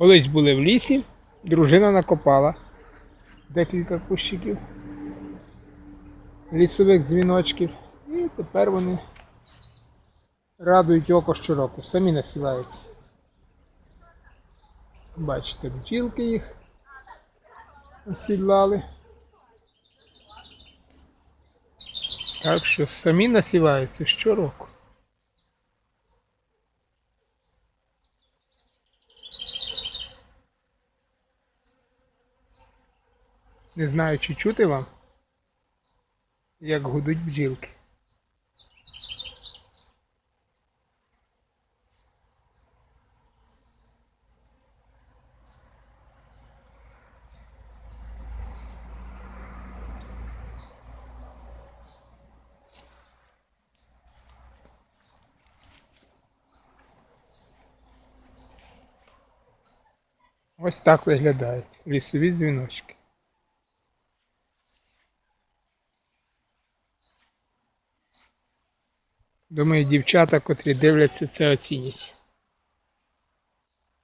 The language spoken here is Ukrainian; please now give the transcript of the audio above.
Колись були в лісі, дружина накопала декілька кущиків лісових дзвіночків. І тепер вони радують око щороку, самі насіваються. Бачите, бджілки їх осідлали. Так що самі насіваються щороку. Не знаю, чи чути вам, як гудуть бджілки. Ось так виглядають лісові дзвіночки. Думаю, дівчата, котрі дивляться це, оцінять.